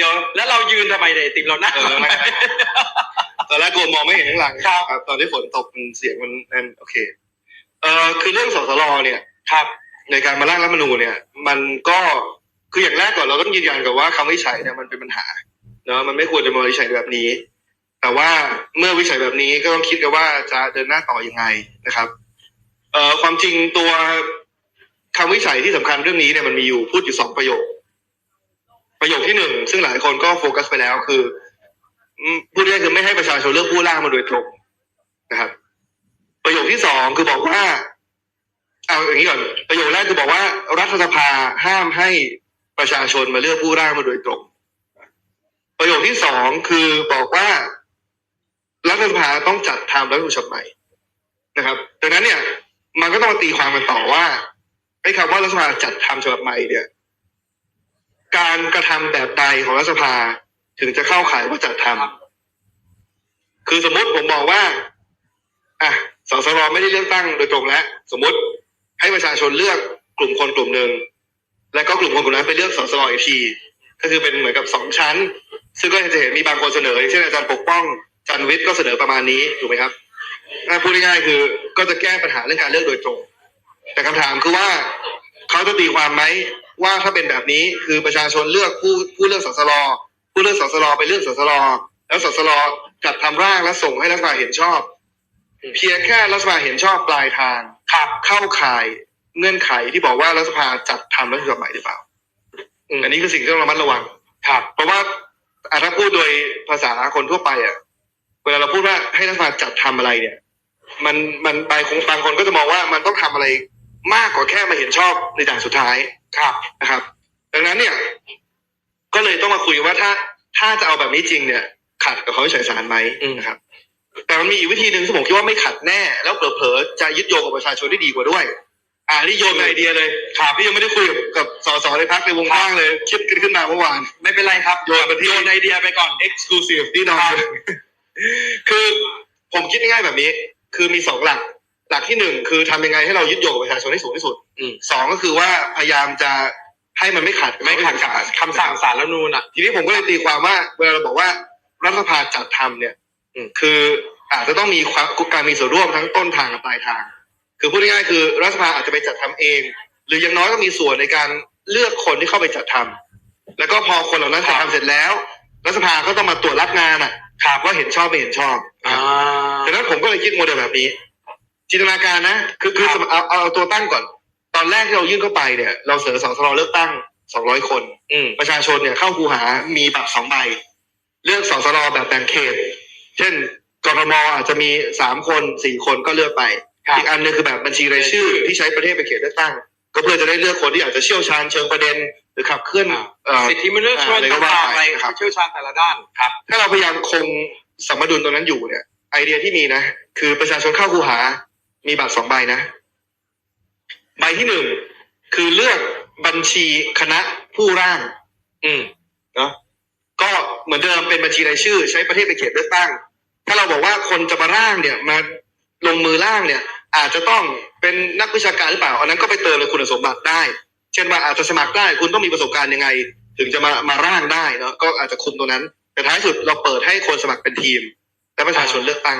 เดี๋ยวแล้วเรายืนทำไมเนี่ยไอติมเรานั่งเออนั่งตอนแรกกลัวมองไม่เห็นข้างหลังครับครับ ตอนที่ฝนตกมันเสียงมันนั่นโอเค เอ่อคือเรื่องสสรเนี่ย ครับ ในการมาร่างรัฐธรรมนูญเนี่ย มันก็คืออย่างแรกก่อนเราต้องยืนยันกับว่าคำวินิจฉัยเนี่ยมันเป็นปัญหาเนอะมันไม่ควรจะมาวินิจฉัยแบบนี้ แต่ว่าเมื่อวินิจฉัยแบบนี้ก็ต้องคิดกันว่าจะเดินหน้าต่อยังไงนะครับ เอ่อความจริงตัวคำวินิจฉัยที่สำคัญเรื่องนี้เนี่ยมันมีอยู่พูดอยู่สองประโยค ประโยคที่หนึ่งซึ่งหลายคนก็โฟกัสไปแล้วคือพูดง่ายๆคือไม่ให้ประชาชนเลือกผู้ร่างมาโดยตรงนะครับ ประโยคที่สองคือบอกว่าเอาอย่างนี้ก่อนประโยคแรกคือบอกว่า รัฐสภาห้ามให้ประชาชนมาเลือกผู้ร่างมาโดยตรง ประโยคที่สองคือบอกว่ารัฐสภาต้องจัดทำรัฐธรรมนูญฉบับใหม่นะครับดังนั้นเนี่ย มันก็ต้องมาตีความกันต่อว่าไอ้คำว่ารัฐสภาจัดทำฉบับใหม่เนี่ย การกระทำแบบใดของรัฐสภาถึงจะเข้าข่ายว่าจัดทำคือสมมติผมบอกว่าอะสสรไม่ได้เลือกตั้งโดยตรงแล้วสมมติให้ประชาชนเลือกกลุ่มคนกลุ่มหนึ่งแล้วก็กลุ่มคนกลุ่มนั้นไปเลือกสสรอีกทีก็คือเป็นเหมือนกับสองชั้น ซึ่งก็จะเห็นมีบางคนเสนออย่างเช่นอาจารย์ปกป้องอาจารย์วิทย์ก็เสนอประมาณนี้ถูกไหมครับถ้าพูดง่ายๆคือก็จะแก้ปัญหาเรื่องการเลือกโดยตรง แต่คำถามคือว่าเขาจะตีความไหม ว่าถ้าเป็นแบบนี้คือประชาชนเลือกผู้ผู้เลือกสสรผู้เลือกสสรไปเลือกสสรแล้วสสรจัดทำร่างและส่งให้รัฐสภาเห็นชอบ เพียงแค่รัฐสภาเห็นชอบปลายทางครับเข้าข่ายเงื่อนไขที่บอกว่ารัฐสภาจัดทำรัฐธรรมนูญใหม่หรือเปล่าอืมอันนี้คือสิ่งที่ต้องระมัดระวังครับเพราะว่าอะถ้าพูดโดยภาษาคนทั่วไปอะ เวลาเราพูดว่าให้รัฐสภาจัดทำอะไรเนี่ย มันมันบางคนบางคนก็จะมองว่ามันต้องทำอะไรมากกว่าแค่มาเห็นชอบในด่านสุดท้าย ครับนะครับ ดังนั้นเนี่ย ก็เลยต้องมาคุยว่าถ้า ถ้าจะเอาแบบนี้จริงเนี่ย ขัดกับเขาวิจัยสารไหมนะครับ แต่มันมีอีกวิธีหนึ่งที่ผมคิดว่าไม่ขัดแน่ แล้วเผลอๆจะยึดโยงกับประชาชนได้ดีกว่าด้วย อ่านี่โยนไอเดียเลยครับพี่ยังไม่ได้คุยกับกับสสในพักในวงกว้างเลย คิดกันขึ้นมาเมื่อวาน ไม่เป็นไรครับโยนมาที่โยนไอเดียไปก่อน exclusive ที่นอนคือผมคิดง่ายๆแบบนี้ คือมีสองหลัก หลักที่หนึ่งคือทำยังไงให้เรายึดโยงกับประชาชนให้สูงที่สุดอืมสองก็คือว่าพยายามจะให้มันไม่ขัดไม่ขัดกับคำสั่งศาลรัฐธรรมนูญอะ ทีนี้ผมก็เลยตีความว่าเวลาเราบอกว่ารัฐสภาจัดทำเนี่ยอืมคืออาจจะต้องมีความการมีส่วนร่วมทั้งต้นทางกับปลายทาง คือพูดง่ายๆคือรัฐสภาอาจจะไปจัดทำเอง หรืออย่างน้อยก็มีส่วนในการเลือกคนที่เข้าไปจัดทำแล้วก็พอคนเหล่านั้นจัดทำเสร็จแล้ว รัฐสภาก็ต้องมาตรวจรับงานอะครับว่าเห็นชอบไม่เห็นชอบอ่าดังนั้นผมก็เลยคิดโมเดลแบบนี้ จินตนาการนะ คือคือครับเอาเอาเอาตัวตั้งก่อน ตอนแรกที่เรายื่นเข้าไปเนี่ย เราเสนอสองสลเลือกตั้งสองร้อยคน อืมประชาชนเนี่ยเข้าคูหามีบัตรสองใบ เลือกสสรแบบแบ่งเขต เช่นกรมอาจจะมีสามคนสี่คนก็เลือกไปครับอีกอันหนึงคือแบบบัญชีรายชื่อที่ใช้ประเทศเป็นเขตเลือกตั้ง ก็เพื่อจะได้เลือกคนที่อาจจะเชี่ยวชาญเชิงประเด็น หรือขับเคลื่อนเอ่อสิทธิมนุษยชนอ่าอะไรก็ว่าต่างไปๆอะไรนะครับเชี่ยวชาญแต่ละด้านครับ ถ้าเราพยายามคงสมดุลตรงนั้นอยู่เนี่ยไอเดียที่มีนะ คือประชาชนเข้าคูหา มีบัตรสองใบนะ ใบที่หนึ่งคือเลือกบัญชีคณะผู้ร่าง อืมเนาะก็เหมือนเดิมเป็นบัญชีรายชื่อ ใช้ประเทศเป็นเขตเลือกตั้ง ถ้าเราบอกว่าคนจะมาร่างเนี่ย มาลงมือร่างเนี่ย อาจจะต้องเป็นนักวิชาการหรือเปล่า อันนั้นก็ไปเติมในคุณสมบัติได้ เช่นว่าอาจจะสมัครได้คุณต้องมีประสบการณ์ยังไง ถึงจะมามาร่างได้เนาะก็อาจจะคุมตรงนั้น แต่ท้ายสุดเราเปิดให้คนสมัครเป็นทีม และประชาชนเลือกตั้ง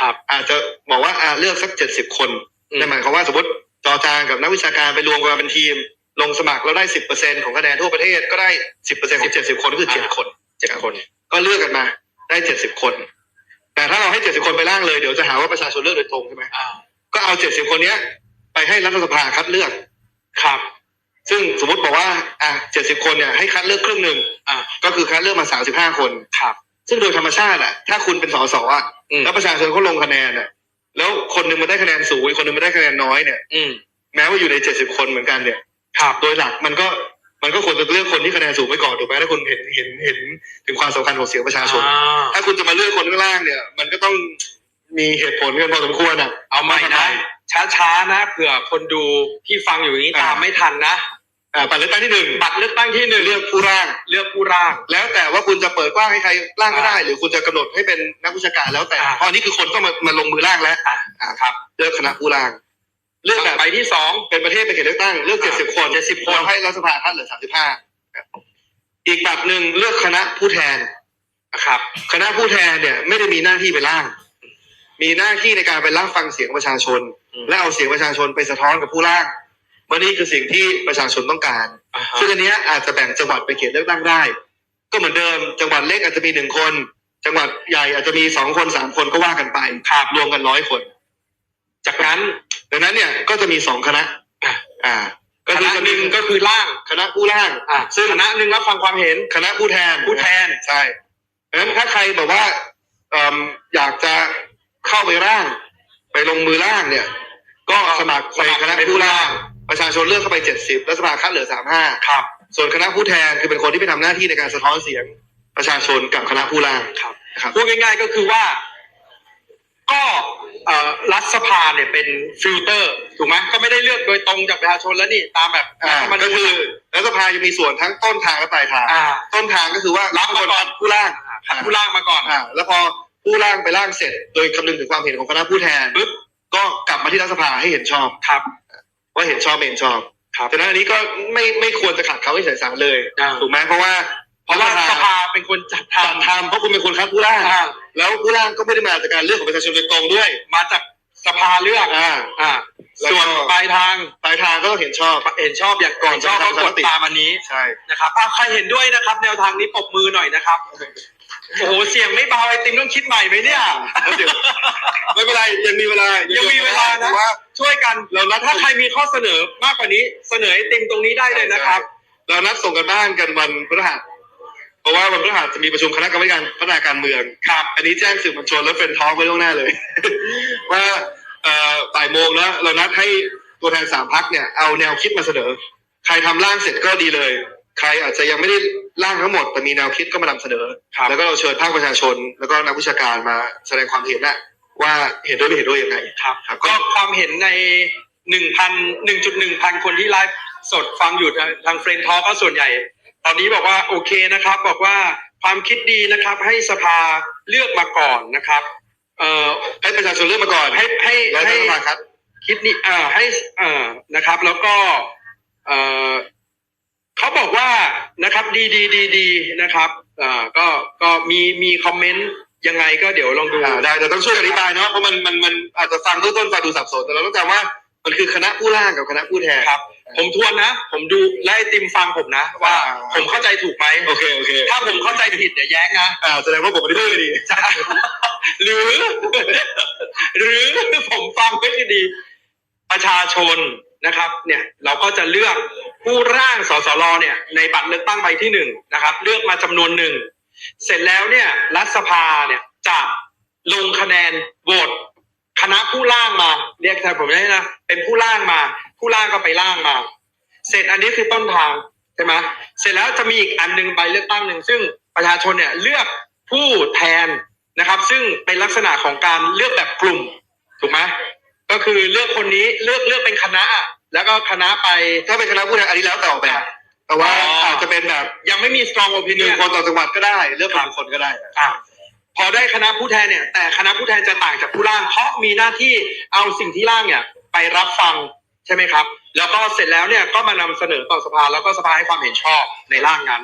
ครับอาจจะบอกว่าอ่าเลือกสักเจ็ดสิบคนอืม นั่นหมายความว่าสมมติจอจางกับนักวิชาการไปรวมกันเป็นทีม ลงสมัครแล้วได้สิบเปอร์เซ็นของคะแนนทั่วประเทศก็ได้สิบเปอร์เซ็นของเจ็ดสิบคนก็คือเจ็ดคนเจ็ดคน ก็เลือกกันมาได้เจ็ดสิบคน แต่ถ้าเราให้เจ็ดสิบคนไปร่างเลยเดี๋ยวจะหาว่าประชาชนเลือกโดยตรงใช่ไหมอ่าก็เอาเจ็ดสิบคนเนี้ย ไปให้รัฐสภาคัดเลือก ครับ ซึ่งสมมติบอกว่าอะเจ็ดสิบคนเนี่ยให้คัดเลือกครึ่งหนึ่งอ่า ก็คือคัดเลือกมาสามสิบห้าคน ครับ ซึ่งโดยธรรมชาติอะ ถ้าคุณเป็นสสอะอืม แล้วประชาชนเขาลงคะแนนอะ แล้วคนหนึ่งมาได้คะแนนสูงอีกคนหนึ่งมาได้คะแนนน้อยเนี่ย อืม แม้ว่าอยู่ในเจ็ดสิบคนเหมือนกันเนี่ยครับ โดยหลักมันก็มันก็ควรจะเลือกคนที่คะแนนสูงไปก่อนถูกไหมถ้าคุณเห็นเห็นเห็นถึงความสำคัญของเสียงประชาชน อ่าถ้าคุณจะมาเลือกคนข้างล่างเนี่ย มันก็ต้องมีเหตุผลกันพอสมควรอะ เอาใหม่นะ ช้าๆนะเผื่อคนดูที่ฟังอยู่อย่างนี้อ่า ตามไม่ทันนะ อ่าบัตรเลือกตั้งที่หนึ่งบัตรเลือกตั้งที่หนึ่งเลือกผู้ร่าง เลือกผู้ร่าง แล้วแต่ว่าคุณจะเปิดกว้างให้ใครร่างก็ได้ หรือคุณจะกำหนดให้เป็นนักวิชาการแล้วแต่อ่า เพราะอันนี้คือคนต้องมามาลงมือร่างแล้วอะอ่าครับ เลือกคณะผู้ร่าง เลือกแบบใบที่สอง เป็นประเทศเป็นเขตเลือกตั้งเลือกอ่าเจ็ดสิบคน70คนแล้วให้รัฐสภาคัดเหลือสามสิบห้าอีกบัตรหนึ่งเลือกคณะผู้แทนนะครับ คณะผู้แทนเนี่ยไม่ได้มีหน้าที่ไปร่าง มีหน้าที่ในการไปรับฟังเสียงประชาชน อืม และเอาเสียงประชาชนไปสะท้อนกับผู้ร่าง ว่านี่คือสิ่งที่ประชาชนต้องการอ่าฮะซึ่งอันเนี้ยอาจจะแบ่งจังหวัดไปนเขตเลือกตั้งได้ ก็เหมือนเดิม จังหวัดเล็กอาจจะมีหนึ่งคน จังหวัดใหญ่อาจจะมีสองคนสามคนก็ว่ากันไปครับรวมกันร้อยคน จากนั้นดังนั้นเนี่ยก็จะมีสองคณะอะอ่าคก็คือณะจะหมีนึ่งก็คือร่างคณะผู้ร่างอะซึ่งคณะหนึ่งรับฟังความเห็นคณะผู้แทนผู้แทนใช่ดังนั้นถ้าใครแบบว่าเอิ่มอยากจะเข้าไปร่าง ไปลงมือร่างเนี่ย ก็สมัครไปคณะผู้ร่าง ประชาชนเลือกเข้าไปเจ็ดสิบรัฐสภาคัดเหลือสามห้าครับ ส่วนคณะผู้แทนคือเป็นคนที่ไปทำหน้าที่ในการสะท้อนเสียงประชาชนกับคณะผู้ร่างครับนะครับพูดง่ายๆก็คือว่า ก็เอ่อรัฐสภาเนี่ยเป็นฟิลเตอร์ถูกไหมก็ไม่ได้เลือกโดยตรงจากประชาชนแล้วนี่ตามแบบอ่ารัฐธรรมก็นูญคือรัฐสภายังมีส่วนทั้งต้นทางและปลายทาง อ่า ต้นทางก็คือว่ารับคนคัดผู้ร่างคัดผู้ร่างมาก่อนอ่าแล้วพอผู้ร่างไปร่างเสร็จ โดยคำนึงถึงความเห็นของคณะผู้แทนปึ๊บก็กลับมาที่รัฐสภาให้เห็นชอบ ครับ ว่าเห็นชอบไม่เห็นชอบครับฉะนั้นอันนี้ก็ไม่ไม่ควรจะขัดเขาให้เฉยสารเลยอ่า ถูกไหมเพราะว่า เพราะว่าสภาเป็นคนจัดทจัดทำเพราะคุณเป็นคนคัดผู้ร่างำอ่าแล้วผู้ร่างก็ไม่ได้มาจากการเลือกของประชาชนโดยตรงด้วย มาจากสภาเลือก อ่า อ่า แล้วก็ ส่วนปลายทางปลายทางก็ต้องเห็นชอบ เห็นชอบอย่างก่อนชอบก็กดตามอันนี้ ใช่ นะครับอะใครเห็นด้วยนะครับ แนวทางนี้ปรบมือหน่อยนะครับ โอ้โห เสียงไม่เบาไอติมต้องคิดใหม่ไหมเนี่ย แล้วเดี๋ยว ไม่เป็นไรยังมีเวลายัยังมีเวลานะ ว่า ช่วยกันเราถ้าใครมีข้อเสนอมากกว่านี้ เสนอไอติมตรงนี้ได้เลยนะครับ เรานัดส่งกันบ้านกันวันพฤหัสเพราะว่าวันพฤหัสจะมีประชุมคณะกรรมการพัฒนาการเมืองครับ อันนี้แจ้งสื่อมวลชนและเฟรนทอล์กไว้ล่วงหน้าเลย ว่าเอ่อบ่ายโมงแล้วเรานัดให้ตัวแทนสามพักเนี่ยเอาแนวคิดมาเสนอ ใครทำร่างเสร็จก็ดีเลย ใครอาจจะยังไม่ได้ร่างทั้งหมด แต่มีแนวคิดก็มานำเสนอ ครับ แล้วก็เราเชิญภาคประชาชน แล้วก็นักวิชาการมาแสดงความเห็นนะ ว่าเห็นด้วยไม่เห็นด้วยยังไงครับครับ ก็ความเห็นในหนึ่งพันหนึ่งจุดหนึ่งพันคนที่ไลฟ์สดฟังอยู่ทางเฟรนทอก็ส่วนใหญ่ ตอนนี้บอกว่าโอเคนะครับ บอกว่าความคิดดีนะครับ ให้สภาเลือกมาก่อนนะครับ เอ่อให้ประชาชนเลือกมาก่อนให้ให้แล้ให้ครับ คิดนี้อ่าให้เอ่านะครับ แล้วก็ เอ่อเขาบอกว่านะครับ ดีดีดีดีนะครับอ่าก็ก็มีมีคอมเมนต์ ยังไงก็เดี๋ยวลองดู อ่าได้แต่ต้องช่วยอธิบายเนาะเพราะมันมันมันอาจจะฟังเบื้องต้นฟังดูสับสนแต่เราต้องจำว่ามันคือคณะผู้ร่างกับคณะผู้แทน ครับ ผมทวนนะ ผมดูและไอติมฟังผมนะ ว่า อ่า ผมเข้าใจถูกไหม โอเคโอเคถ้าผมเข้าใจผิดเดี๋ยวแย้งนะ อ่าแสดงว่าผมไม่ได้พูดดีจะหรือ หรือผมฟังไม่ดี ประชาชนนะครับ เนี่ย เราก็จะเลือกผู้ร่างสสรเนี่ย ในบัตรเลือกตั้งใบที่หนึ่งนะครับ เลือกมาจำนวนหนึ่ง เสร็จแล้วเนี่ยรัฐสภาเนี่ยจะลงคะแนนโหวตคณะผู้ร่างมาเรียกแทนผมได้นะเป็นผู้ร่างมา ผู้ร่างก็ไปร่างมา เสร็จอันนี้คือต้นทางใช่ไหมเสร็จแล้วจะมีอีกอันหนึ่งใบเลือกตั้งหนึ่งซึ่งประชาชนเนี่ยเลือกผู้แทนนะครับ ซึ่งเป็นลักษณะของการเลือกแบบกลุ่มถูกไหมก็คือเลือกคนนี้เลือกเลือกเป็นคณะ แล้วก็คณะไปถ้าเป็นคณะผู้แทนอันนี้แล้วแต่ออกแบบ แต่ว่าอ๋อออาจจะเป็นแบบยังไม่มี strong หนึ่ opinion งคนต่อจังหวัดก็ได้เลือกเป็นคนก็ได้ อะพอได้คณะผู้แทนเนี่ย แต่คณะผู้แทนจะต่างจากผู้ร่าง เพราะมีหน้าที่เอาสิ่งที่ร่างเนี่ย ไปรับฟังใช่ไหมครับ แล้วก็เสร็จแล้วเนี่ยก็มานำเสนอต่อสภาแล้วก็สภาให้ความเห็นชอบในร่างนั้น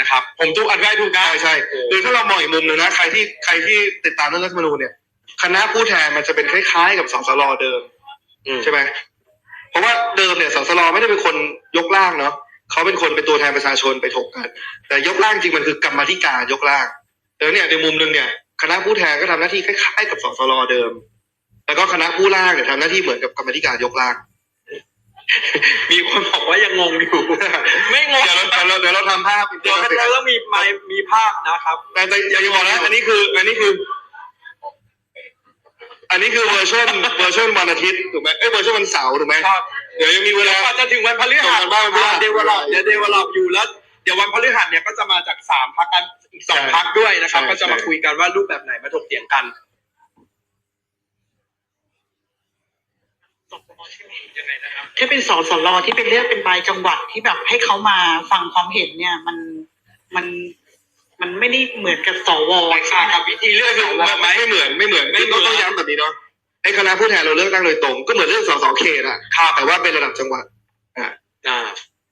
นะครับ ผมทุกอันได้ถูกนะ ใช่ใช่คือถ้าเรามองอีกมุมหนึ่งนะใครที่ใครที่ติดตามเรื่องรัฐธรรมนูญเนี่ยคณะผู้แทนมันจะเป็นคล้ายๆ กับสสรเดิมอืมใช่ไหมเพราะว่าเดิมเนี่ยสสรไม่ได้เป็นคนยกร่างเนาะ เขาเป็นคนเป็นตัวแทนประชาชนไปถกกัน แต่ยกร่างจริงมันคือกรรมาธิการยกร่างแล้วเนี่ยในมุมหนึ่งเนี่ยคณะผู้แทนก็ทำหน้าที่คล้ายๆกับสสรเดิม แล้วก็คณะผู้ร่างเนี่ยทำหน้าที่เหมือนกับกรรมาธิการยกร่าง มีคนบอกว่ายังงงอยู่ ไม่งงเดี๋ยวเราเดี๋ยวเราเดี๋ยวเราทำภาพเดี๋ยวเราต้องมีไมค์มีภาพนะครับแต่แต่อย่าอย่าบอกนะอันนี้คือ อันนี้คือ อันนี้คือเวอร์ชันเวอร์ชันวันอาทิตย์ถูกไหมเอ้ยเวอร์ชันวันเสาร์ถูกไหมครับ เดี๋ยวยังมีเวลากว่าจะถึงวันพฤหัสส่งกันบ้างวันพฤหัสเดเวลลอปเดี๋ยวเดเวลลอปอยู่แล้ว เดี๋ยววันพฤหัสเนี่ยก็จะมาจากสามพักกันอีกสองใช่พักด้วยนะครับ ใช่ก็จะมาใช่ คุยกันว่ารูปแบบไหนมาถกเถียงกันยังไงนะครับถ้าเป็นสสรที่เป็นเลือกเป็นรายจังหวัดที่แบบให้เขามาฟังความเห็นเนี่ย มันมันมันไม่ได้เหมือนกับสว แตกต่างกับวิธีเลือกคือสวไหม ไม่เหมือนไม่เหมือนไม่ไม่เหมือนต้องย้ำแบบนี้เนาะ ไอ้คณะผู้แทนเราเลือกตั้งโดยตรง ก็เหมือนเลือกสสเขตอะครับแต่ว่าเป็นระดับจังหวัดอ่า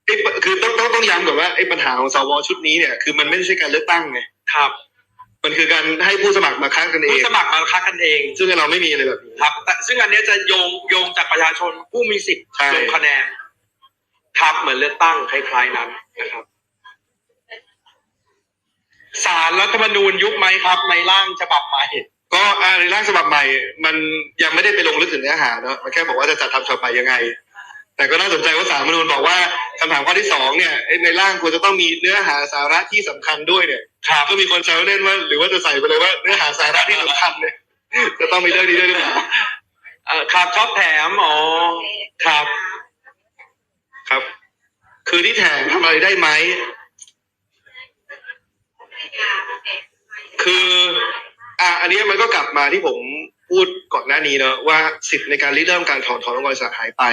ไอ้ปคือต้องต้องต้องย้ำก่อนว่าไอ้ปัญหาของสวชุดนี้เนี่ยคือมันไม่ใช่การเลือกตั้งไงครับ มันคือการให้ผู้สมัครมาค้างกันเอผู้งสมัครมาคัดกันเอง ซึ่งเราไม่มีอะไรแบบนี้ครับ แต่ซึ่งอันเนี้ยจะโยงโยงจากประชาชนผู้มีสิทธิ์ใช่ลงคะแนนครับเหมือนเลือกตั้งคล้ายๆนั้นนะครับสารรัฐธรรมนูญยุบไหมครับ ในร่างฉบับใหม่ ก็อ่าในร่างฉบับใหม่ มันยังไม่ได้ไปลงลึกถึงเนื้อหาเนอะมันแค่บอกว่าจะจัดทำฉบับใหม่ยังไง แต่ก็น่าสนใจว่าสารรัฐธรรมนูญบอกว่าคำถามข้อที่สองเนี่ยไอ้ในร่างควรจะต้องมีเนื้อหาสาระที่สำคัญด้วยเนี่ยครับก็มีคนแซวเล่นว่า หรือว่าจะใส่ไปเลยว่าเนื้อหาสาระที่สำคัญเนี่ยจะต้องมีเรื่องนี้ด้วยหรือเปล่าเอ่อครับชอบแถมอ๋อครับ ครับ คือที่แถมทำอะไรได้ไหม คือ อะอันนี้มันก็กลับมาที่ผมพูดก่อนหน้านี้เนอะว่าสิทธิ์ในการริเริ่มการถอนถอนองค์กรสระหายไป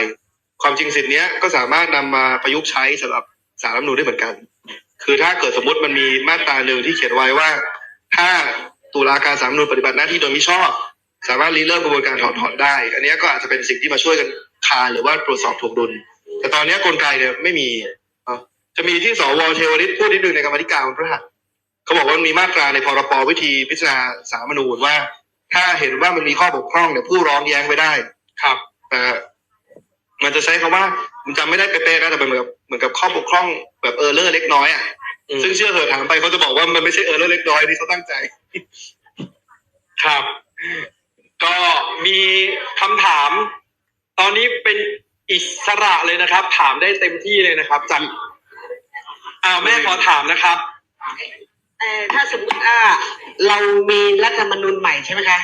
ความจริงสิทธิ์เนี้ยก็สามารถนำมาประยุกต์ใช้สำหรับสารรัฐมนูญได้เหมือนกัน คือถ้าเกิดสมมติมันมีมาตราหนึ่งที่เขียนไว้ว่า ถ้าตุลาการสารรัฐมนูญปฏิบัติหน้าที่โดยมิชอบ สามารถริเริ่มกระบวนการถอนถอนได้ อันนี้ก็อาจจะเป็นสิ่งที่มาช่วยกันคานหรือว่าตรวจสอบถ่วงดุล แต่ตอนนี้กลไกเนี่ยไม่มีจะมีที่สวเทวริตพูดนิดนึงในกรรมธิการวันพฤหัส เขาบอกว่ามันมีมาตราในพรบวิธีพิจารณาสาลรฐธรรมนูญว่า ถ้าเห็นว่ามันมีข้อบกพร่องเนี่ยผู้ร้องแย้งไปได้ ครับแต่มันจะใช้คำว่าผมจำไม่ได้เป๊ะๆนะแต่เป็นเหมือนกับเหมือนกับข้อบกพร่องแบบเออร์เลอร์เล็กน้อยอะอืมซึ่งเชื่อเถอะถามไปเขาจะบอกว่ามันไม่ใช่เออร์เลอร์เล็กน้อยนี่เขาตั้งใจ ครับ ก็มีคำถาม ตอนนี้เป็นอิสระเลยนะครับ ถามได้เต็มที่เลยนะครับจากอ้าวแม่ขอถามนะครับ เอ่ถ้าสมมติว่าเรามีรัฐธรรมนูญใหม่ใช่ไหมคะ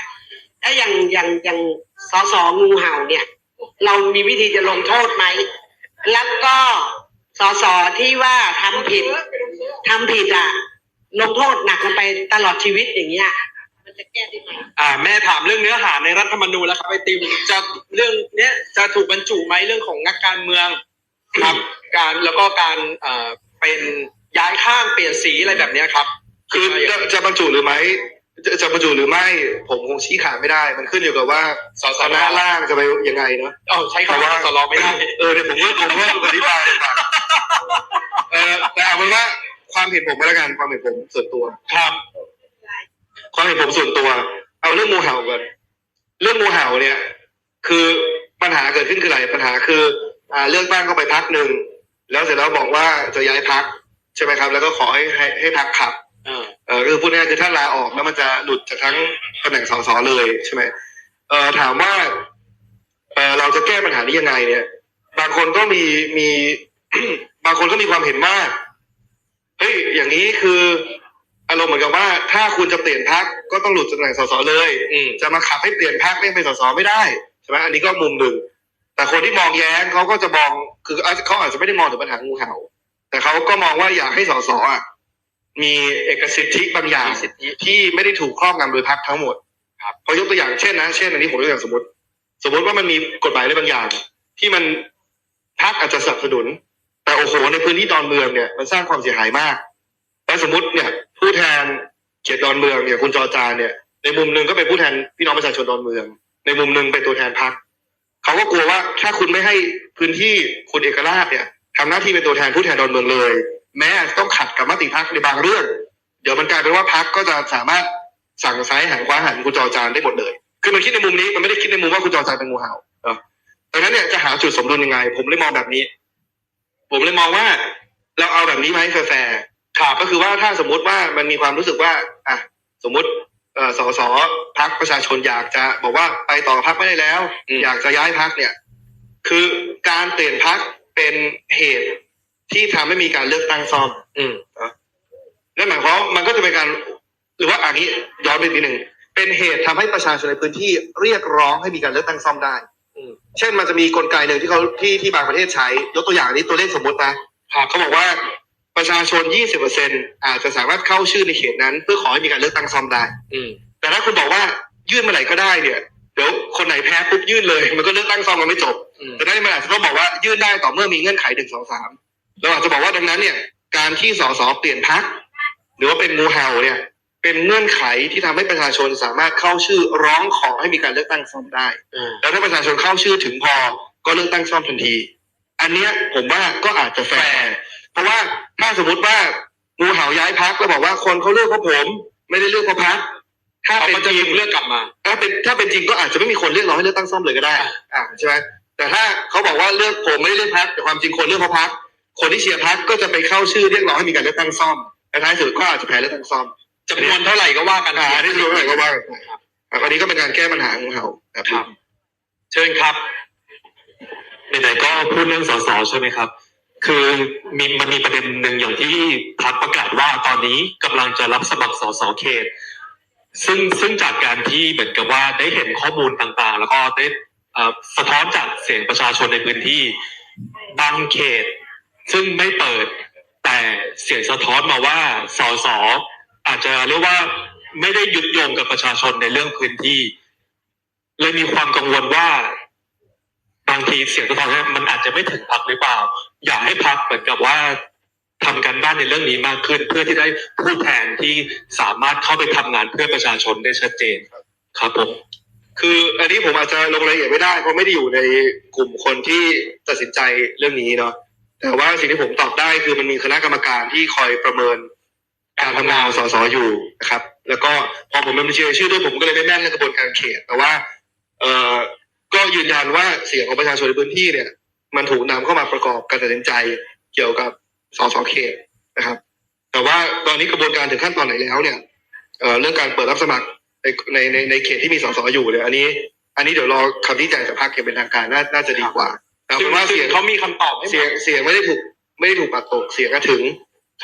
ถ้าอย่างอย่างอย่างสสงูเห่าเนี่ย เรามีวิธีจะลงโทษไหม แล้วก็สสที่ว่าทำผิดทำผิดอะลงโทษหนักกันไปตลอดชีวิตอย่างเงี้ยมันจะแก้ได้ไหมอ่าแม่ถามเรื่องเนื้อหาในรัฐธรรมนูญแล้วครับไอติมจะเรื่องเนี้ยจะถูกบรรจุไหมเรื่องของนักการเมืองครับ การแล้วก็การเอ่อเป็นย้ายข้างเปลี่ยนสีอะไรแบบเนี้ยครับ คือจะจะบรรจุหรือไม่จะจะบรรจุหรือไม่ ผมคงชี้ขาดไม่ได้ มันขึ้นอยู่กับว่าสสคณะล่างจะไปยังไงเนาะ เอ๋อใช้คำว่าสลอไม่ได้ เออเดี๋ยวผมก็ผมก็อธิบายต่างเออแต่เอาเป็นว่าความเห็นผมก็แล้วกันความเห็นผมส่วนตัว ครับ ความเห็นผมส่วนตัว เอาเรื่องงูเห่าก่อนเรื่องงูเห่าเนี่ย คือปัญหาเกิดขึ้นคืออะไรปัญหาคืออ่าเลือกตั้งก็ไปพักหนึ่งแล้วเสร็จแล้วบอกว่าจะย้ายพักใช่ไหมครับ แล้วก็ขอให้ให้ให้พักขับ เออเออคือพูดง่ายๆคือถ้าลาออกแล้วมันจะหลุดจากทั้งตำแหน่งสสเลยใช่ไหมเออถามว่าเออเราจะแก้ปัญหานี้ยังไง เนี่ย บางคนก็มีมีบางคนก็มีความเห็นว่าเฮ้ยอย่างนี้คืออารมณ์เหมือนกับว่า ถ้าคุณจะเปลี่ยนพักก็ต้องหลุดจากตำแหน่งสสเลยอืมจะมาขับให้เปลี่ยนพักไม่เป็นสสไม่ได้ใช่ไหมอันนี้ก็มุมหนึ่งแต่คนที่มองแย้งเขาก็จะมองคือเขาอาจจะไม่ได้มองถึงปัญหางูเห่า แต่เขาก็มองว่าอยากให้สสอะ มีเอกสิทธิบางอย่างมีสิทธิที่ไม่ได้ถูกครอบงำโดยพรรคทั้งหมดครับเขายกตัวอย่างเช่นนะเช่นอันนี้ผมยกตัวอย่างสมมติ สมมติว่ามันมีกฎหมายอะไรบางอย่าง ที่มันพรรคอาจจะสนับสนุน แต่โอ้โหในพื้นที่ดอนเมืองเนี่ยมันสร้างความเสียหายมากแล้วสมมติเนี่ย ผู้แทนเขตดอนเมืองเนี่ยคุณจอจานเนี่ย ในมุมหนึ่งก็เป็นผู้แทนพี่น้องประชาชนดอนเมือง ในมุมหนึ่งเป็นตัวแทนพรรคเขาก็กลัวว่าถ้าคุณไม่ให้พื้นที่คุณเอกราชเนี่ยทำหน้าที่เป็นตัวแทนผู้แทนดอนเมืองเลย แม้อาจต้องขัดกับมติพรรคในบางเรื่อง เดี๋ยวมันกลายเป็นว่าพรรคก็จะสามารถสั่งซ้ายหันขวาหันคุณจอจานได้หมดเลย คือมันคิดในมุมนี้มันไม่ได้คิดในมุมว่าคุณจอจานเป็นงูเห่าเออดังนั้นเนี่ยจะหาจุดสมดุลยังไง ผมเลยมองแบบนี้ ผมเลยมองว่า เราเอาแบบนี้มาให้แฟร์ๆครับก็คือว่าถ้าสมมติว่ามันมีความรู้สึกว่าอะสมมติเอ่อสสพักประชาชนอยากจะบอกว่าไปต่อพักไม่ได้แล้วออยากจะย้ายพักเนี่ย คือการเปลี่ยนพักเป็นเหตุ ที่ทำให้มีการเลือกตั้งซ่อม อืมนั่นหมายความว่ามันก็จะเป็นการ หรือว่าอันนี้ย้อนไปนิดหนึ่งเป็นเหตุทำให้ประชาชนในพื้นที่เรียกร้องให้มีการเลือกตั้งซ่อมได้อืมเช่นมันจะมีกลไกหนึ่งที่เขาที่ที่บางประเทศใช้ยกตัวอย่างนี้ตัวเลขสมมตินะครับเขาบอกว่าประชาชน 20%อาจจะสามารถเข้าชื่อในเขตนั้น เพื่อขอให้มีการเลือกตั้งซ่อมได้ อืมแต่ถ้าคุณบอกว่ายื่นเมื่อไหร่ก็ได้เนี่ยเดี๋ยวคนไหนแพ้ปุ๊บยื่นเลย มันก็เลือกตั้งซ่อมกันไม่จบอืมแต่นั้นมันอาจจะต้องบอกว่ายื่นได้ต่อเมื่อมีเงื่อนไขหนึ่งสองสาม เราอาจจะบอกว่าดังนั้นเนี่ย การที่สสเปลี่ยนพักหรือว่าเป็นงูเห่าเนี่ย เป็นเงื่อนไขที่ทำให้ประชาชนสามารถเข้าชื่อร้องขอให้มีการเลือกตั้งซ่อมได้อืมแล้วถ้าประชาชนเข้าชื่อถึงพอก็เลือกตั้งซ่อมทันที อันเนี้ยผมว่าก็อาจจะแฟร์เพราะว่าถ้าสมมติว่างูเห่าย้ายพักแล้วบอกว่าคนเขาเลือกเพราะผม ไม่ได้เลือกเพราะพักถ้าเขาเป็นก็จะจริงเลือกกลับมา ถ้าเป็นถ้าเป็นจริงก็อาจจะไม่มีคนเรียกร้องให้เลือกตั้งซ่อมเลยก็ได้ อ่าใช่ไหมแต่ถ้าเขาบอกว่าเลือกผมไม่ได้เลือกพักแต่ความจริงคนเลือกเพราะพัก คนที่เชียร์พักก็จะไปเข้าชื่อเรียกร้องให้มีการเลือกตั้งซ่อมและท้ายสุดก็อาจจะแพ้เลือกตั้งซ่อมจำนวนเท่าไหร่ก็ว่ากันอ่าอันนี้รู้ไหนก็ว่ากันไปครับอันนี้ก็เป็นการแก้ปัญหางูเห่าครับครับ เชิญครับไหนๆก็พูดเรื่องสสใช่ไหมครับ คือมีมันมีประเด็นหนึ่งอย่างที่พักประกาศว่าตอนนี้กำลังจะรับสมัครสสเขต ซึ่งซึ่งจากการที่เหมือนกับว่าได้เห็นข้อมูลต่างๆ แล้วก็ได้เอ่อสะท้อนจากเสียงประชาชนในพื้นที่ บางเขต ซึ่งไม่เปิดแต่เสียงสะท้อนมาว่าสสอาจจะเรียกว่าไม่ได้ยึดโยงกับประชาชนในเรื่องพื้นที่เลยมีความกังวลว่า บางทีเสียงสะท้อนนี่ยมันอาจจะไม่ถึงพักหรือเปล่า อยากให้พักเหมือนกับว่าทำการบ้านในเรื่องนี้มากขึ้น เพื่อที่ได้ผู้แทนที่สามารถเข้าไปทำงานเพื่อประชาชนได้ชัดเจนครับผมคืออันนี้ผมอาจจะลงรายละเอียดไม่ได้เพราะไม่ได้อยู่ในกลุ่มคนที่ตัดสินใจเรื่องนี้เนาะ แต่ว่าสิ่งที่ผมตอบได้คือมันมีคณะกรรมการที่คอยประเมินการทำงานของสสอยู่นะครับ แล้วก็พอผมเป็นบัญชีรายชื่อด้วยผมก็เลยไม่แม่นเรื่องกระบวนการเขตแต่ว่า เอ่อก็ยืนยันว่าเสียงของประชาชนในพื้นที่เนี่ย มันถูกนำเข้ามาประกอบการตัดสินใจเกี่ยวกับสสเขตนะครับ แต่ว่าตอนนี้กระบวนการถึงขั้นตอนไหนแล้วเนี่ยเอ่อเรื่องการเปิดรับสมัครในในในในเขตที่มีสสอยู่เนี่ยอันนี้ อันนี้เดี๋ยวรอคำที่แจ้งจากพรรคอย่างเป็นทางการน่าน่าจะดีกว่า ซึ่ผงมว่าซึ่เสียงงเขามีคำตอบให้หมเสียงดเสียงไม่ได้ถูกไม่ได้ถูกปัดตกเสียงก็ถึง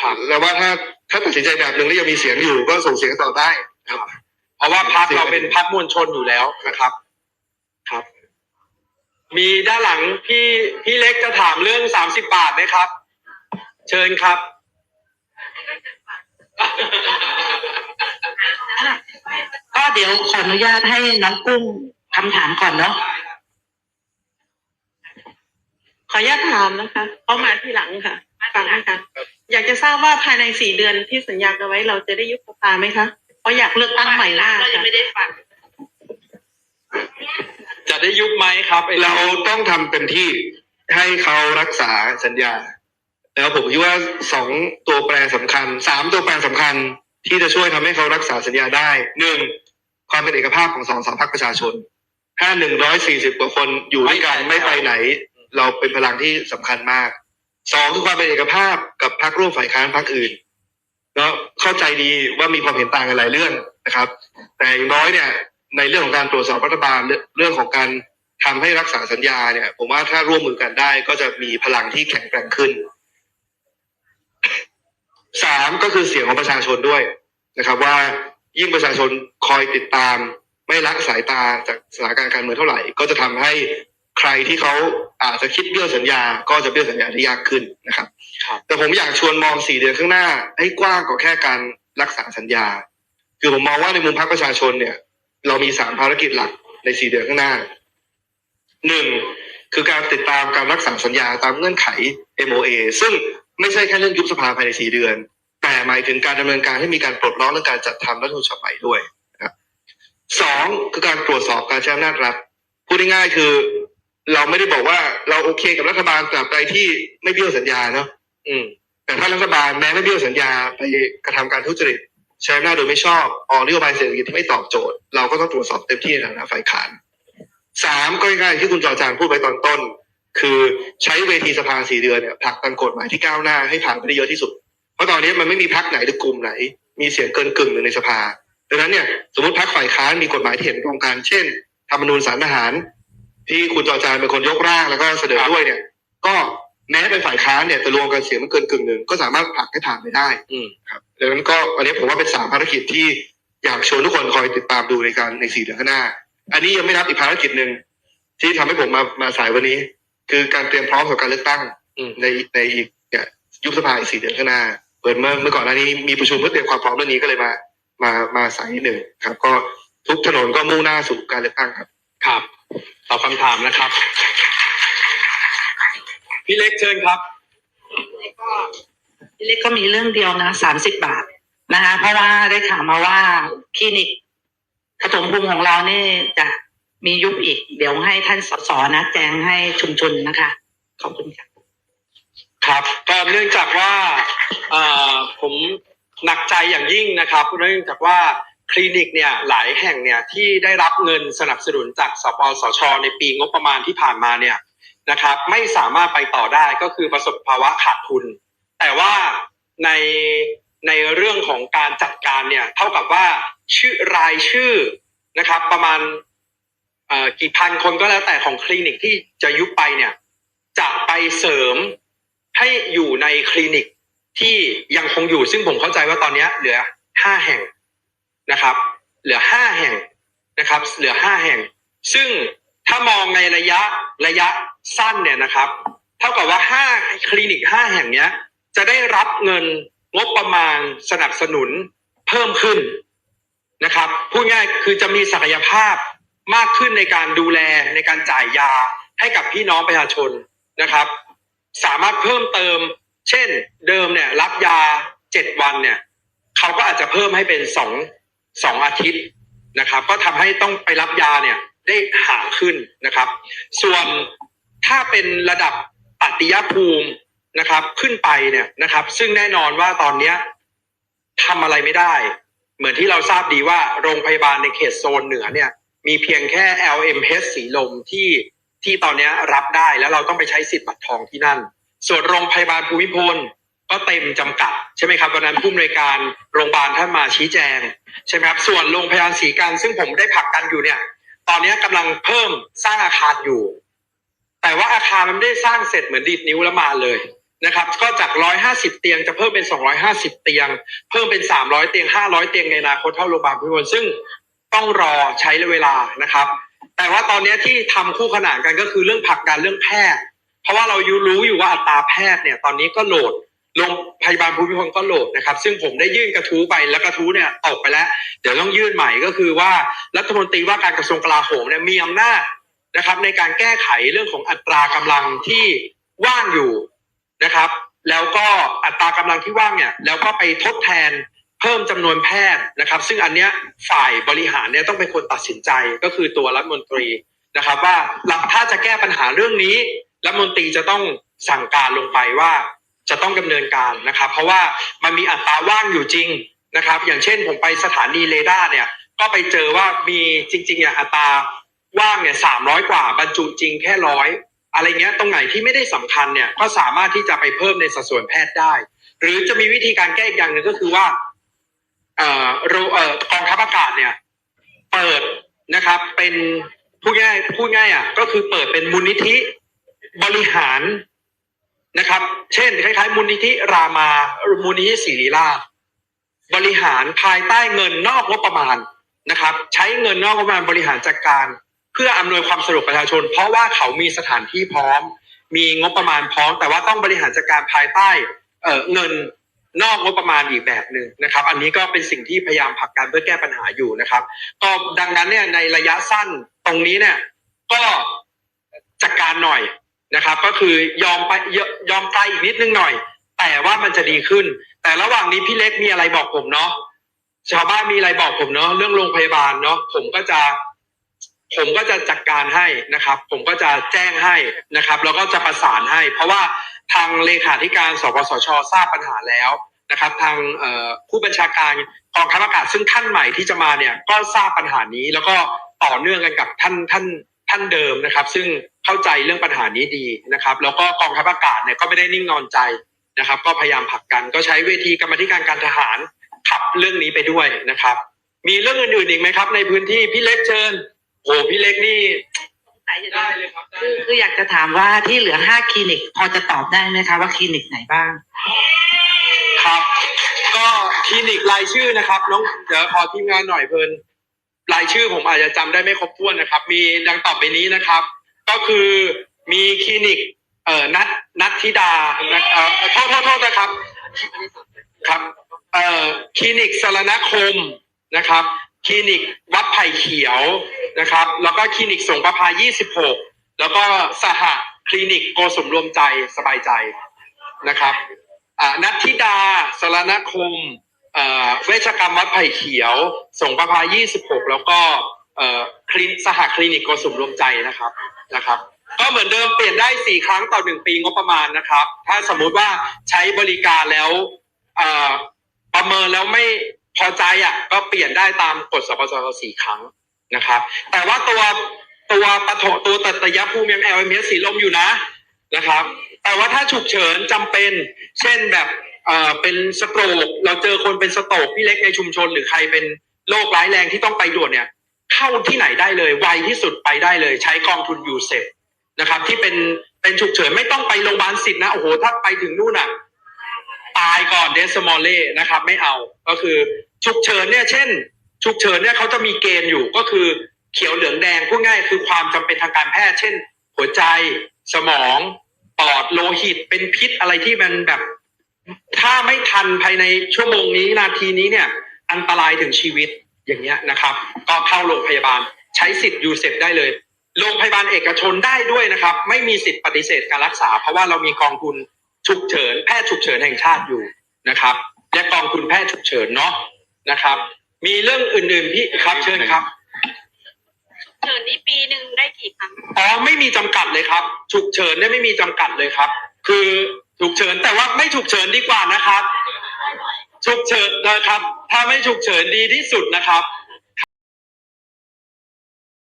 ครับแล้วว่าถ้าถ้าตัดสินใจแบบหนึ่งแล้วยังมีเสียงอยู่ก็ส่งเสียงต่อได้ครับ เพราะว่าพักเราเป็นพักมวลชนอยู่แล้วนะครับ ครับ มีด้านหลังพี่พี่เล็กจะถามเรื่องสามสิบบาทไหมครับ เชิญครับก็เดี๋ยวขออนุญาตให้น้องกุ้งคำถามก่อนเนาะ ขออนุญาตถามนะคะเขามาที่หลังค่ะฟังนะคะอยากจะทราบว่าภายในสี่เดือนที่สัญญากันไว้เราจะได้ยุบสภาไหมคะเพราะอยากเลือกตั้งใหม่หน้าก็ยังค่ะไม่ได้ฟังจะได้ยุบไหมครับไอ้เราต้องทำเต็มที่ให้เขารักษาสัญญา แล้วผมคิดว่าสองตัวแปรสำคัญสามตัวแปรสำคัญที่จะช่วยทำให้เขารักษาสัญญาได้หนึ่งความเป็นเอกภาพของสองสามพักประชาชนถ้าหนึ่งร้อยสี่สิบกว่าคนอยู่ด้วยกันไม่ไปไหน เราเป็นพลังที่สำคัญมากสองคือความเป็นเอกภาพกับพรรคร่วมฝ่ายค้านพรรคอื่นเนาะเข้าใจดีว่ามีความเห็นต่างกันหลายเรื่องนะครับ แต่อย่างน้อยเนี่ย ในเรื่องของการตรวจสอบรัฐบาลเรื่องของการทำให้รักษาสัญญาเนี่ย ผมว่าถ้าร่วมมือกันได้ก็จะมีพลังที่แข็งแกร่งขึ้นสามก็คือเสียงของประชาชนด้วยนะครับ ว่ายิ่งประชาชนคอยติดตาม ไม่ลักสายตาจากสถานการณ์การเมืองเท่าไหร่ ก็จะทำให้ใรที่เขาอาจจะคิดเบี้ยวสัญญา ก็จะเบี้ยวสัญญาได้ยากขึ้นนะครับ แต่ผมอยากชวนมองสี่เดือนข้างหน้า ให้กว้างกว่าแค่การรักษาสัญญา คือผมมองว่าในมุมพรรคประชาชนเนี่ย เรามีสามภารกิจหลักในสี่เดือนข้างหน้าหนึ่งคือการติดตามการรักษาสัญญาตามเงื่อนไข MOA ซึ่งไม่ใช่แค่เรื่องยุบสภาภายในสี่เดือน แต่หมายถึงการดำเนินการให้มีการปลดล็อกเรื่องการจัดทำรัฐธรรมนูญฉบับใหม่ด้วยนะครับสองคือการตรวจสอบการใช้อำนาจรัฐพูดง่ายๆคือ เราไม่ได้บอกว่าเราโอเคกับรัฐบาลตราบใดที่ไม่เบี้ยวสัญญาเนาะอืม แต่ถ้ารัฐบาลแม้ไม่เบี้ยวสัญญาไปกระทำการทุจริตใช้อำนาจโดยไม่ชอบออกนโยบายเศรษฐกิจที่ไม่ตอบโจทย์ เราก็ต้องตรวจสอบเต็มที่ในฐานะฝ่ายค้านสามก็ง่ายๆที่คุณจอจานพูดไปตอนต้น คือใช้เวทีสภาสี่เดือนเนี่ยผลักดันกฎหมายที่ก้าวหน้าให้ผ่านไปได้เยอะที่สุด เพราะตอนนี้มันไม่มีพักไหนหรือกลุ่มไหน มีเสียงเกินกึ่งหนึ่งในสภาดังนั้นเนี่ยสมมติพักฝ่ายค้านมีกฎหมายที่เห็นตรงกันเช่นธรรมนูญสารทหาร ที่คุณจอจานเป็นคนยกร่างแล้วก็เสนอด้วยเนี่ย ก็แม้เป็นฝ่ายค้านเนี่ยแต่รวมกันเสียงมันเกินกึ่งหนึ่งก็สามารถผลักให้ผ่านไปได้อืมครับดังนั้นก็อันนี้ผมว่าเป็นสามภารกิจที่อยากชวนทุกคนคอยติดตามดูในการในสี่เดือนข้างหน้า อันนี้ยังไม่นับอีกภารกิจหนึ่งที่ทำให้ผมมามาสายวันนี้ คือการเตรียมพร้อมสำหรับการเลือกตั้งอืมในในอีกเนี่ยยุบสภาอีกสี่เดือนข้างหน้าเปิดเมื่อเมื่อก่อนหน้านี้มีประชุมเพื่อเตรียมความพร้อมเรื่องนี้ก็เลยมา มามาสายนิดหนึ่งครับ ก็ทุกถนนก็มุ่งหน้าสู่การเลือกตั้งครับ ครับ ตอบคำถามนะครับ พี่เล็กเชิญครับก็เล็กก็มีเรื่องเดียวนะสามสิบบาทนะคะเพราะว่าได้ข่าวมาว่าคลินิกขถมภูมิของเราเนี่ยจะมียุบอีก เดี๋ยวให้ท่านสสนะแจ้งให้ชุมชนนะคะ ขอบคุณค่ะครับก็เนื่องจากว่าเอ่อผมหนักใจอย่างยิ่งนะครับเนื่องจากว่า คลินิกเนี่ยหลายแห่งเนี่ยที่ได้รับเงินสนับสนุนจากสปสช ในปีงบประมาณที่ผ่านมาเนี่ยนะครับไม่สามารถไปต่อได้ก็คือประสบภาวะขาดทุน แต่ว่าในในเรื่องของการจัดการเนี่ยเท่ากับว่าชื่อรายชื่อนะครับ ประมาณเอ่อกี่พันคนก็แล้วแต่ของคลินิกที่จะยุบไปเนี่ยจะไปเสริมให้อยู่ในคลินิกที่ยังคงอยู่ซึ่งผมเข้าใจว่าตอนนี้เหลือห้าแห่ง นะครับ เหลือห้าแห่งนะครับ เหลือห้าแห่ง ซึ่งถ้ามองในระยะระยะสั้นเนี่ยนะครับ เท่ากับว่าห้าคลินิกห้าแห่งเนี้ย จะได้รับเงินงบประมาณสนับสนุนเพิ่มขึ้นนะครับพูดง่ายคือจะมีศักยภาพมากขึ้นในการดูแลในการจ่ายยาให้กับพี่น้องประชาชนนะครับ สามารถเพิ่มเติม เช่นเดิมเนี่ยรับยาเจ็ดวันเนี่ยเขาก็อาจจะเพิ่มให้เป็นสอง สองอาทิตย์นะครับ ก็ทำให้ต้องไปรับยาเนี่ยได้ห่างขึ้นนะครับ ส่วนถ้าเป็นระดับปัตติยภูมินะครับ ขึ้นไปเนี่ยนะครับ ซึ่งแน่นอนว่าตอนเนี้ยทำอะไรไม่ได้ เหมือนที่เราทราบดีว่าโรงพยาบาลในเขตโซนเหนือเนี่ย มีเพียงแค่ LMH สีลมที่ที่ตอนนี้รับได้แล้วเราต้องไปใช้สิทธิ์บัตรทองที่นั่น ส่วนโรงพยาบาลภูมิพล ก็เต็มจำกัดใช่ไหมครับวันนั้นผู้อำนวยการโรงพยาบาลท่านมาชี้แจงใช่ไหมครับส่วนโรงพยาบาลศรีกันซึ่งผมได้ผักกันอยู่เนี่ย ตอนนี้ยกำลังเพิ่มสร้างอาคารอยู่ แต่ว่าอาคารมันไม่ได้สร้างเสร็จเหมือนดีดนิ้วแล้วมาเลยนะครับ ก็จาก 150 เตียงจะเพิ่มเป็น 250 เตียง เพิ่มเป็น 300 เตียง 500 เตียงในอนาคตเท่าโรงพยาบาลพุทธมณฑลซึ่งต้องรอใช้เวลานะครับ แต่ว่าตอนนี้ที่ทำคู่ขนานกันก็คือเรื่องผักดันเรื่องแพทย์ เพราะว่าเรายูรู้อยู่ว่าอัตราแพทย์เนี่ยตอนนี้ก็โหลด โรงพยาบาลภูมิพลก็โหลดนะครับ ซึ่งผมได้ยื่นกระทู้ไปแล้วกระทู้เนี่ยตกไปแล้ว เดี๋ยวต้องยื่นใหม่ก็คือว่ารัฐมนตรีว่าการกระทรวงกลาโหมเนี่ยมีอำนาจนะครับ ในการแก้ไขเรื่องของอัตรากำลังที่ว่างอยู่นะครับ แล้วก็อัตรากำลังที่ว่างเนี่ยแล้วก็ไปทดแทนเพิ่มจำนวนแพทย์นะครับ ซึ่งอันเนี้ยฝ่ายบริหารเนี่ยต้องเป็นคนตัดสินใจก็คือตัวรัฐมนตรีนะครับ ว่าถ้าจะแก้ปัญหาเรื่องนี้รัฐมนตรีจะต้องสั่งการลงไปว่า จะต้องดำเนินการนะครับ เพราะว่ามันมีอัตราว่างอยู่จริงนะครับ อย่างเช่นผมไปสถานีเรดาร์เนี่ยก็ไปเจอว่ามีจริงๆเนี่ยอัตราว่างเนี่ยสามร้อยกว่า บรรจุจริงแค่ร้อยอะไรเงี้ยตรงไหนที่ไม่ได้สำคัญเนี่ยก็สามารถที่จะไปเพิ่มในสัดส่วนแพทย์ได้ หรือจะมีวิธีการแก้อีกอย่างหนึ่งก็คือว่าเอ่อโรเอ่อกองทัพอากาศเนี่ย เปิดนะครับ เป็นพูดง่ายพูดง่ายอะก็คือเปิดเป็นมูลนิธิบริหาร นะครับ เช่น คล้ายๆ มูลนิธิรามามูลนิธิศิริราชบริหารภายใต้เงินนอกงบประมาณนะครับ ใช้เงินนอกงบประมาณบริหารจัดการ เพื่ออำนวยความสะดวกประชาชน เพราะว่าเขามีสถานที่พร้อม มีงบประมาณพร้อม แต่ว่าต้องบริหารจัดการภายใต้เออเงินนอกงบประมาณอีกแบบหนึ่งนะครับ อันนี้ก็เป็นสิ่งที่พยายามผลักดันเพื่อแก้ปัญหาอยู่นะครับ ก็ดังนั้นเนี่ยในระยะสั้นตรงนี้เนี่ยก็จัดการหน่อย นะครับ ก็คือยอมไปยอมไปอีกนิดนึงหน่อย แต่ว่ามันจะดีขึ้น แต่ระหว่างนี้พี่เล็กมีอะไรบอกผมเนาะชาวบ้านมีอะไรบอกผมเนาะเรื่องโรงพยาบาลเนาะผมก็จะ ผมก็จะจัดการให้นะครับ ผมก็จะแจ้งให้นะครับ แล้วก็จะประสานให้ เพราะว่าทางเลขาธิการสปสชทราบปัญหาแล้วนะครับ ทางผู้บัญชาการกองทัพอากาศซึ่งท่านใหม่ที่จะมาเนี่ย ก็ทราบปัญหานี้แล้วก็ต่อเนื่องกันกับท่านท่านท่านเดิมนะครับ ซึ่ง เข้าใจเรื่องปัญหานี้ดีนะครับ แล้วก็กองทัพอากาศเนี่ยก็ไม่ได้นิ่งนอนใจนะครับ ก็พยายามผลักดันก็ใช้เวทีกรรมาธิการการทหารขับเรื่องนี้ไปด้วยนะครับ มีเรื่องอื่นๆอีกไหมครับ ในพื้นที่พี่เล็กเชิญโอ้พี่เล็กนี่ได้เลยครับได้คือเลยคืออยากจะถามว่าที่เหลือห้าคลินิก พอจะตอบได้ไหมคะว่าคลินิกไหนบ้าง ครับ ก็คลินิกรายชื่อนะครับน้องเดี๋ยวขอทีมงานหน่อยเพลินรายชื่อผมอาจจะจำได้ไม่ครบถ้วนนะครับ มีดังต่อไปนี้นะครับ ก็คือมีคลินิก เอ่อนัทนัทธิดาเอ่อโทษโทษโทษนะครับ ครับ เอ่อคลินิกสารณคมนะครับคลินิกวัดไผ่เขียวนะครับ แล้วก็คลินิกสงประภา26 แล้วก็สหคลินิกโกสมรวมใจสบายใจนะครับอ่านัทธิดาสารณคมเอ่อเวชกรรมวัดไผ่เขียว สงประภา26 แล้วก็ เอ่อคลินสหคลินิกโกสุมรวมใจนะครับนะครับ ก็เหมือนเดิมเปลี่ยนได้สี่ครั้งต่อหนึ่งปีงบประมาณนะครับ ถ้าสมมุติว่าใช้บริการแล้วเอ่อประเมินแล้วไม่พอใจอะก็เปลี่ยนได้ตามกฎสปสสี่ครั้งนะครับ แต่ว่าตัวตัวปะโถตัวตัตยภูมิยัง LMS สีลมอยู่นะนะครับ แต่ว่าถ้าฉุกเฉินจำเป็น เช่นแบบเอ่อเป็นสโตรกเราเจอคนเป็นสโตรกพี่เล็กในชุมชน หรือใครเป็นโรคร้ายแรงที่ต้องไปด่วนเนี่ย เข้าที่ไหนได้เลยไวที่สุดไปได้เลย ใช้กองทุนยูเซฟนะครับ ที่เป็นเป็นฉุกเฉินไม่ต้องไปโรงพยาบาลสิทธ์นะโอ้โหถ้าไปถึงนู่นอะตายก่อนเดสมอลเล่นะครับ ไม่เอาก็คือฉุกเฉินเนี่ยเช่น ฉุกเฉินเนี่ยเขาจะมีเกณฑ์อยู่ก็คือเขียวเหลืองแดงพูดง่ายคือความจำเป็นทางการแพทย์ เช่น หัวใจสมองปอดโลหิตเป็นพิษอะไรที่มันแบบ ถ้าไม่ทันภายในชั่วโมงนี้นาทีนี้เนี่ย อันตรายถึงชีวิต อย่างเงี้ยนะครับ ก็เข้าโรงพยาบาลใช้สิทธิ์ยูเซฟได้เลยโรงพยาบาลเอกชนได้ด้วยนะครับ ไม่มีสิทธิ์ปฏิเสธการรักษา เพราะว่าเรามีกองทุนฉุกเฉินแพทย์ฉุกเฉินแห่งชาติอยู่นะครับ และกองทุนแพทย์ฉุกเฉินเนาะนะครับ มีเรื่องอื่นๆพี่ครับเชิญครับเฉินนี่ปีหนึ่งได้กี่ครั้งอ๋อไม่มีจำกัดเลยครับ ฉุกเฉินเนี่ยไม่มีจำกัดเลยครับ คือฉุกเฉินแต่ว่าไม่ฉุกเฉินดีกว่านะครับ ฉุกเฉินนะครับถ้าไม่ฉุกเฉินดีที่สุดนะครับ